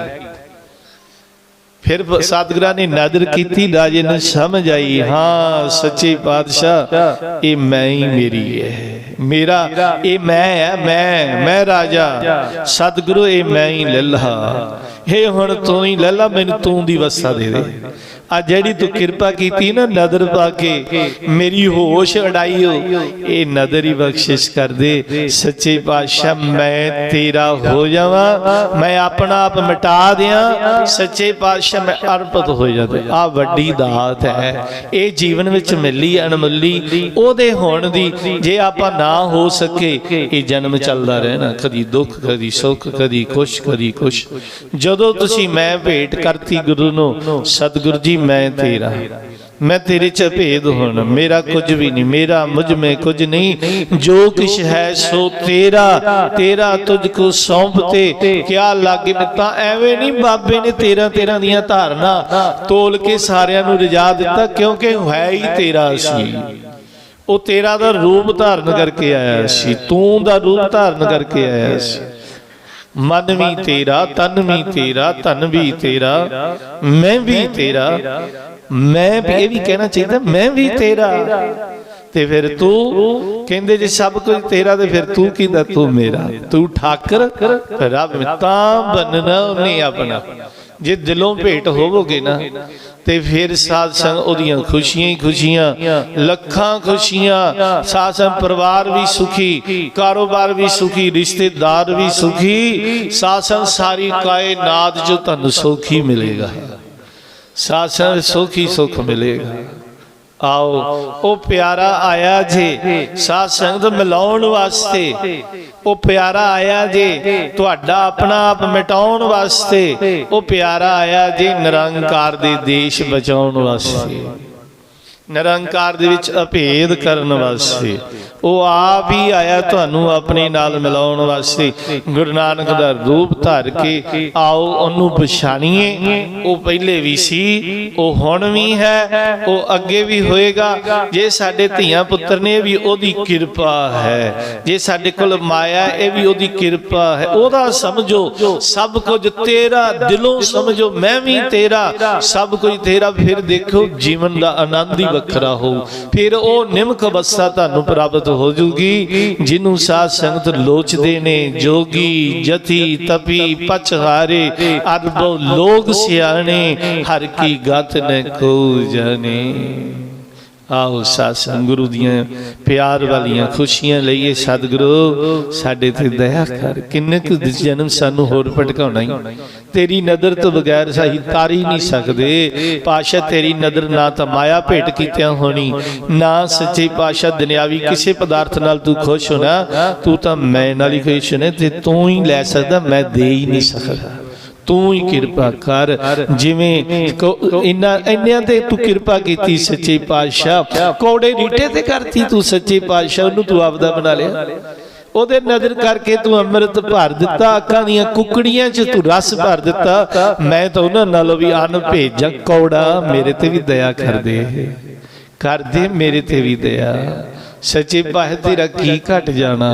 ਫਿਰ ਸਤਿਗੁਰਾਂ ਨੇ ਨਦਰ ਕੀਤੀ ਰਾਜੇ ਨੂੰ ਸਮਝ ਆਈ। ਹਾਂ ਸੱਚੇ ਪਾਤਸ਼ਾਹ ਇਹ ਮੈਂ ਹੀ ਮੇਰੀ ਹੈ। ਮੇਰਾ ਇਹ ਮੈਂ ਹੈ ਮੈਂ ਮੈਂ ਰਾਜਾ। ਸਤਿਗੁਰੂ ਇਹ ਮੈਂ ਹੀ ਲੱਲਾ। ਇਹ ਹੁਣ ਤੂੰ ਹੀ ਲੱਲਾ ਮੈਨੂੰ ਤੂੰ ਦੀ ਵਸਾ ਦੇ ਦੇ। ਆ ਜਿਹੜੀ ਤੂੰ ਕਿਰਪਾ ਕੀਤੀ ਨਾ ਨਦਰ ਪਾ ਕੇ ਮੇਰੀ ਹੋਸ਼ ਹੋ। ਇਹ ਨਦਰ ਹੀ ਬਖਸ਼ਿਸ਼ ਕਰ ਦੇ। ਸੱਚੇ ਪਾਤਸ਼ਾਹ ਮੈਂ ਤੇਰਾ ਹੋ ਜਾਵਾਂ। ਮੈਂ ਆਪਣਾ ਆਪ ਮਿਟਾ ਦਿਆਂ। ਸੱਚੇ ਪਾਤਸ਼ਾਹ ਮੈਂ ਅਰਪਤ ਹੋ ਜਾਂਦਾ। ਆ ਵੱਡੀ ਦਾਤ ਹੈ। ਇਹ ਜੀਵਨ ਵਿੱਚ ਮਿਲੀ ਅਣਮੁੱਲੀ ਉਹਦੇ ਹੋਣ ਦੀ ਜੇ ਆਪਾਂ ਨਾ ਹੋ ਸਕੇ ਇਹ ਜਨਮ ਚੱਲਦਾ ਰਹਿਣਾ ਕਦੀ ਦੁੱਖ ਕਦੀ ਸੁੱਖ ਕਦੀ ਖੁਸ਼ ਕਦੀ ਖੁਸ਼। ਜਦੋਂ ਤੁਸੀਂ ਮੈਂ ਭੇਟ ਕਰਤੀ ਗੁਰੂ ਨੂੰ ਸਤਿਗੁਰੂ ਜੀ ਮੈਂ ਤੇਰਾ। ਮੈਂ ਤੇਰੇ ਚ ਭੇਦ ਹੁਣ। ਮੇਰਾ ਕੁਝ ਵੀ ਨਹੀਂ, ਮੇਰਾ ਮੁਝ ਮੇ ਕੁਝ ਨਹੀਂ। ਜੋ ਕਿਛ ਹੈ ਸੋ ਤੇਰਾ। ਤੇਰਾ ਤੁਝ ਕੋ ਸੌਂਪਤੇ। ਕਿਆ ਲਾਗੇ ਤਾਂ ਐਵੇਂ ਨਹੀਂ ਬਾਬੇ ਨੇ ਤੇਰਾ ਤੇਰਾ ਦੀਆਂ ਧਾਰਨਾ ਤੋਲ ਕੇ ਸਾਰਿਆਂ ਨੂੰ ਰਜਾ ਦਿੱਤਾ, ਕਿਉਂਕਿ ਹੈ ਹੀ ਤੇਰਾ ਸੀ। ਉਹ ਤੇਰਾ ਦਾ ਰੂਪ ਧਾਰਨ ਕਰਕੇ ਆਇਆ ਸੀ। ਤੂੰ ਦਾ ਰੂਪ ਧਾਰਨ ਕਰਕੇ ਆਇਆ ਸੀ। ਮਨ ਵੀ ਤੇਰਾ ਤਨ ਵੀ ਤੇਰਾ ਧਨ ਵੀ ਤੇਰਾ ਮੈਂ ਵੀ ਤੇਰਾ ਮੈਂ ਵੀ ਇਹ ਵੀ ਕਹਿਣਾ ਚਾਹੀਦਾ ਮੈਂ ਵੀ ਤੇਰਾ। ਤੇ ਫਿਰ ਤੂੰ ਕਹਿੰਦੇ ਜੇ ਸਭ ਕੁਝ ਤੇਰਾ ਤੇ ਫਿਰ ਤੂੰ ਕਿਹਦਾ ਤੂੰ ਮੇਰਾ। ਤੂੰ ਠਾਕਰ ਰੱਬ ਤਾਂ ਬੰਨਣਾ ਉਹਨੇ ਆਪਣਾ। ਜੇ ਦਿਲੋਂ ਭੇਟ ਹੋਵੋਗੇ ਨਾ ਤੇ ਫਿਰ ਸਾਧ ਸੰਗ ਉਹਦੀਆਂ ਖੁਸ਼ੀਆਂ ਹੀ ਖੁਸ਼ੀਆਂ ਲੱਖਾਂ ਖੁਸ਼ੀਆਂ ਸਾਧ ਸੰਗ ਪਰਿਵਾਰ ਵੀ ਸੁਖੀ ਕਾਰੋਬਾਰ ਵੀ ਸੁਖੀ ਰਿਸ਼ਤੇਦਾਰ ਵੀ ਸੁਖੀ ਸਾਧ ਸੰਗ ਸਾਰੀ ਕਾਇਨਾਤ ਜੋ ਤੁਹਾਨੂੰ ਸੁਖੀ ਮਿਲੇਗਾ। ਸਾਧ ਸੰਗ ਸੁਖੀ ਸੁਖ ਮਿਲੇਗਾ। ਆਓ ਉਹ ਪਿਆਰਾ ਆਇਆ ਜੇ ਸਾਧ ਸੰਗਤ ਮਿਲਾਉਣ ਵਾਸਤੇ। ਉਹ ਪਿਆਰਾ ਆਇਆ ਜੇ। ਤੁਹਾਡਾ ਆਪਣਾ ਆਪ ਮਿਟਾਉਣ ਵਾਸਤੇ। ਉਹ ਪਿਆਰਾ ਆਇਆ ਜੇ ਨਿਰੰਕਾਰ ਦੇ ਦੇਸ਼ ਬਚਾਉਣ ਵਾਸਤੇ। ਨਿਰੰਕਾਰ ਦੇ ਵਿੱਚ ਅਭੇਦ ਕਰਨ ਵਾਸਤੇ। ਉਹ ਆਪ ਹੀ ਆਇਆ ਤੁਹਾਨੂੰ ਆਪਣੇ ਨਾਲ ਮਿਲਾਉਣ ਵਾਸਤੇ। ਗੁਰੂ ਨਾਨਕ ਦਾ ਰੂਪ ਧਾਰ ਕੇ ਆਓ, ਉਹਨੂੰ ਪਛਾਣੀਏ। ਉਹ ਪਹਿਲੇ ਵੀ ਸੀ, ਉਹ ਹੁਣ ਵੀ ਹੈ, ਉਹ ਅੱਗੇ ਵੀ ਹੋਏਗਾ। ਜੇ ਸਾਡੇ ਧੀਆਂ ਪੁੱਤਰ ਨੇ ਵੀ ਉਹਦੀ ਕਿਰਪਾ ਹੈ, ਜੇ ਸਾਡੇ ਕੋਲ ਮਾਇਆ, ਇਹ ਵੀ ਉਹਦੀ ਕਿਰਪਾ ਹੈ। ਉਹਦਾ ਸਮਝੋ, ਸਭ ਕੁਝ ਤੇਰਾ ਦਿਲੋਂ ਸਮਝੋ, ਮੈਂ ਵੀ ਤੇਰਾ। ਸਭ ਕੁਝ ਤੇਰਾ, ਫਿਰ ਦੇਖੋ, ਜੀਵਨ ਦਾ ਆਨੰਦ ਹੀ ਵੱਖਰਾ ਹੋ, ਫਿਰ ਉਹ ਨਿਮਕ ਅਵਸਥਾ ਤੁਹਾਨੂੰ ਪ੍ਰਾਪਤ ਹੋ ਜੂਗੀ, ਜਿਹਨੂੰ ਸਾਧ ਸੰਗਤ ਲੋਚਦੇ ਨੇ, ਜੋਗੀ, ਜਤੀ, ਤਪੀ ਪਛਹਾਰੇ ਅਰਬੋ ਲੋਕ ਸਿਆਣੇ, ਹਰ ਕੀ ਗਤ ਨ ਕੋ ਜਾਣੇ ਆਓ ਸਾਸੰਗ ਗੁਰੂ ਦੀਆਂ ਪਿਆਰ ਵਾਲੀਆਂ ਖੁਸ਼ੀਆਂ ਲਈਏ। ਸਤਿਗੁਰੂ, ਸਾਡੇ ਤੇ ਦਇਆ ਕਰ। ਕਿੰਨੇ ਕੁ ਜਨਮ ਸਾਨੂੰ ਹੋਰ ਭਟਕਾਉਣਾ ਹੀ ਤੇਰੀ ਨਜ਼ਰ ਤੋਂ ਬਗੈਰ ਸਹੀ ਤਾਰੀ ਨਹੀਂ ਸਕਦੇ। ਪਾਸ਼ਾ ਤੇਰੀ ਨਜ਼ਰ ਨਾ ਤਾਂ ਮਾਇਆ ਭੇਟ ਕੀਤਿਆਂ ਹੋਣੀ, ਨਾ ਸੱਚੇ ਪਾਸ਼ਾ ਦੁਨਿਆਵੀ ਕਿਸੇ ਪਦਾਰਥ ਨਾਲ ਤੂੰ ਖੁਸ਼ ਹੋਣਾ। ਤੂੰ ਤਾਂ ਮੈਂ ਨਾਲ ਹੀ ਖੁਸ਼ ਹੋਣਾ ਤੇ ਤੂੰ ਹੀ ਲੈ ਸਕਦਾ, ਮੈਂ ਦੇ ਹੀ ਨਹੀਂ ਸਕਦਾ। ਤੂੰ ਹੀ ਕਿਰਪਾ ਕਰ। ਜਿਵੇਂ ਇੰਨਾ ਇੰਨਿਆਂ ਤੇ ਤੂੰ ਕਿਰਪਾ ਕੀਤੀ ਸੱਚੇ ਪਾਤਸ਼ਾਹ। ਕੋੜੇ ਰੀਟੇ ਤੇ ਕਰਤੀ ਤੂੰ ਸੱਚੇ ਪਾਤਸ਼ਾਹ ਉਹਨੂੰ ਤੂੰ ਆਪਦਾ ਬਣਾ ਲਿਆ। ਉਹਦੇ ਨਜ਼ਰ ਕਰਕੇ ਤੂੰ ਅੰਮ੍ਰਿਤ ਭਰ ਦਿੱਤਾ ਅੱਖਾਂ ਦੀਆਂ ਕੁਕੜੀਆਂ 'ਚ ਤੂੰ ਰਸ ਭਰ ਦਿੱਤਾ। ਮੈਂ ਤਾਂ ਉਹਨਾਂ ਨਾਲੋਂ ਵੀ ਅਨ ਭੇਜਾਂ ਕੌੜਾ ਮੇਰੇ ਤੇ ਵੀ ਦਇਆ ਕਰ ਦੇ ਕਰ ਦੇ ਮੇਰੇ ਤੇ ਵੀ ਦਇਆ। ਸੱਚੇ ਪਾਤਸ਼ਾਹ ਤੇਰਾ ਕੀ ਘਟ ਜਾਣਾ।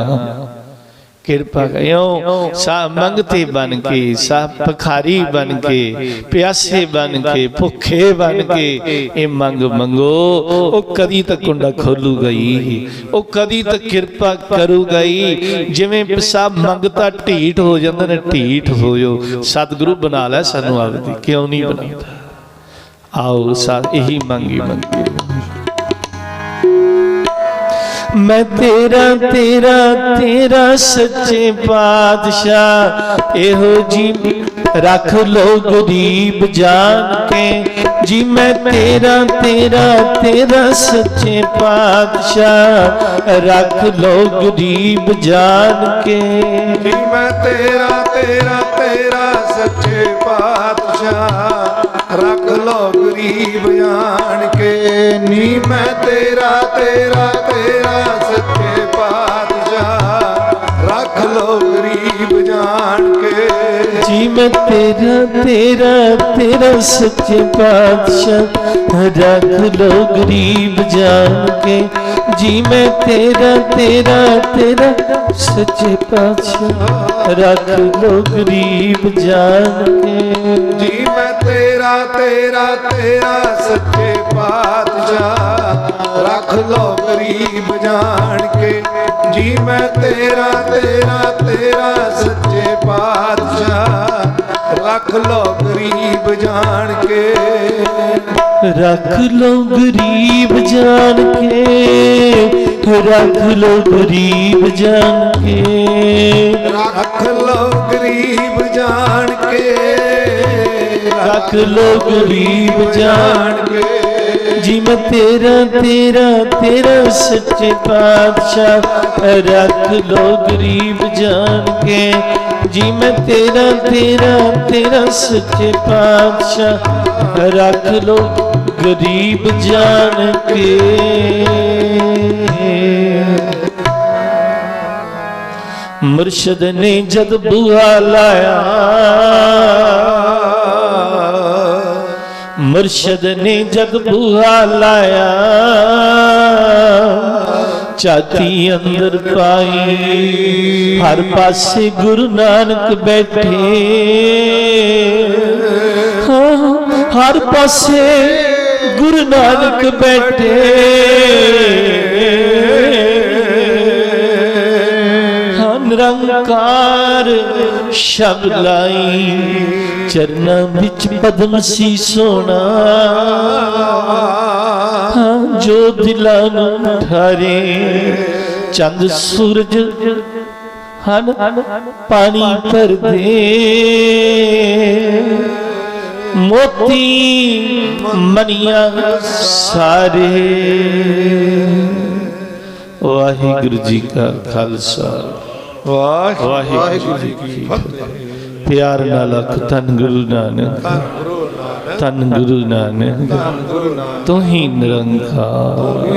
ਕਿਰਪਾ ਕਰਿਓ। ਸਾ ਮੰਗਤੇ ਬਨ ਕੇ ਸਾ ਭਖਾਰੀ ਬਨ ਕੇ, ਪਿਆਸੇ ਬਨ ਕੇ, ਭੁੱਖੇ ਬਨ ਕੇ, ਇਹ ਮੰਗ ਮੰਗੋ। ਉਹ ਕਦੀ ਤੱਕ ਕੁੰਡਾ ਖੋਲੂ ਗਈ, ਉਹ ਕਦੀ ਤੱਕ ਕਿਰਪਾ ਕਰੂ ਗਈ। ਜਿਵੇਂ ਸਾ ਮੰਗਤਾ ਢੀਠ ਹੋ ਜਾਂਦੇ ਨੇ, ਢੀਠ ਹੋਇਓ ਸਤਿਗੁਰੂ ਬਣਾ ਲੈ ਸਾਨੂੰ ਆਪਦੀ, ਕਿਉਂ ਨਹੀਂ ਬਣਾਉਂਦਾ? ਆਓ ਸਾ ਇਹੀ ਮੰਗੀ ਮੰਗੀ। ਮੈਂ ਤੇਰਾ ਤੇਰਾ ਤੇਰਾ ਸੱਚੇ ਪਾਤਸ਼ਾਹ, ਇਹੋ ਜੀ ਰੱਖ ਲੋ ਗਰੀਬ ਜਾਨ ਕੇ। ਜੀ ਮੈਂ ਤੇਰਾ ਤੇਰਾ ਤੇਰਾ ਸੱਚੇ ਪਾਤਸ਼ਾਹ, ਰੱਖ ਲੋ ਗਰੀਬ ਜਾਨ ਕੇ। ਜੀ ਮੈਂ ਤੇਰਾ ਤੇਰਾ ਤੇਰਾ ਸੱਚੇ ਪਾਤਸ਼ਾਹ, ਰੱਖ ਲੋ ਗਰੀਬ ਜਾਨ ਕੇ। ਨੀ ਮੈਂ ਤੇਰਾ ਤੇਰਾ ਤੇਰਾ ਸੱਚੇ ਪਾਤਸ਼ਾਹ। ਰੱਖ ਲੋ ਗਰੀਬ ਜਾਣ ਕੇ। ਜੀ ਮੈਂ ਤੇਰਾ ਤੇਰਾ ਤੇਰਾ ਸੱਚੇ ਪਾਤਸ਼ਾਹ। ਰੱਖ ਲੋ ਗਰੀਬ ਜਾਣ ਕੇ। ਜੀ, ਮੈਂ ਤੇਰਾ ਤੇਰਾ ਤੇਰਾ ਸੱਚੇ ਪਾਤਸ਼ਾਹ ਰੱਖ ਲੋ ਗਰੀਬ ਜਾਨ ਕੇ। ਜੀ, ਮੈਂ ਤੇਰਾ ਤੇਰਾ ਤੇਰਾ ਸੱਚੇ ਪਾਤਸ਼ਾਹ ਰੱਖ ਲੋ ਗਰੀਬ ਜਾਣ ਕੇ। ਜੀ, ਮੈਂ ਤੇਰਾ ਤੇਰਾ ਤੇਰਾ ਸੱਚੇ ਪਾਤਸ਼ਾਹ ਰੱਖ ਲੋ ਗਰੀਬ ਜਾਣ ਕੇ। ਰੱਖ ਲੋ ਗਰੀਬ ਜਾਨ ਕੇ ਰੱਖ ਲੋ ਗਰੀਬ ਜਾਨ ਕੇ। ਰੱਖ ਲੋ ਗਰੀਬ ਜਾਣ ਕੇ। ਰੱਖ ਲੋ ਗਰੀਬ ਜਾਨ ਕੇ। ਜੀ ਮੈਂ ਤੇਰਾ ਤੇਰਾ ਤੇਰਾ ਸੱਚੇ ਪਾਤਸ਼ਾਹ ਰੱਖ ਲੋ ਗਰੀਬ ਜਾਨ ਕੇ। ਜੀ ਮੈਂ ਤੇਰਾ ਤੇਰਾ ਤੇਰਾ ਸੱਚੇ ਪਾਤਸ਼ਾਹ ਰੱਖ ਲੋ ਗਰੀਬ ਜਾਣ ਕੇ। ਮੁਰਸ਼ਦ ਨੇ ਜਦ ਬੁਆ ਲਾਇਆ, ਮੁਰਸ਼ਦ ਨੇ ਜਦ ਬੂਹਾ ਲਾਇਆ ਚਾਤੀ ਅੰਦਰ ਪਾਈ, ਹਰ ਪਾਸੇ ਗੁਰੂ ਨਾਨਕ ਬੈਠੇ। ਹਰ ਪਾਸੇ ਗੁਰੂ ਨਾਨਕ ਬੈਠੇ। ਨਿਰੰਕਾਰ ਸ਼ਬਦ ਲਾਈ। ਚਰਨਾਂ ਵਿੱਚ ਪਦਮ ਸੀ ਸੋਣਾ ਜੋ ਦਿਲਾਂ ਨੂੰ ਠਾਰੇ। ਚੰਦ ਸੂਰਜ ਹਨ ਪਾਣੀ ਭਰਦੇ। ਮੋਤੀ ਮਨੀਆਂ ਸਾਰੇ। ਵਾਹਿਗੁਰੂ ਜੀ ਕਾ ਖਾਲਸਾ। ਵਾਹਿਗੁਰੂ ਜੀ ਕੀ ਫਤਿਹ। ਪਿਆਰ ਨਾਲ ਅਖ ਤਨ ਗੁਰੂ ਨਾਨਕ। ਗੁਰੂ ਤਨ ਗੁਰੂ ਨਾਨਕ। ਗੁਰੂ ਤੂੰ ਹੀ ਨਿਰੰਕਾਰ।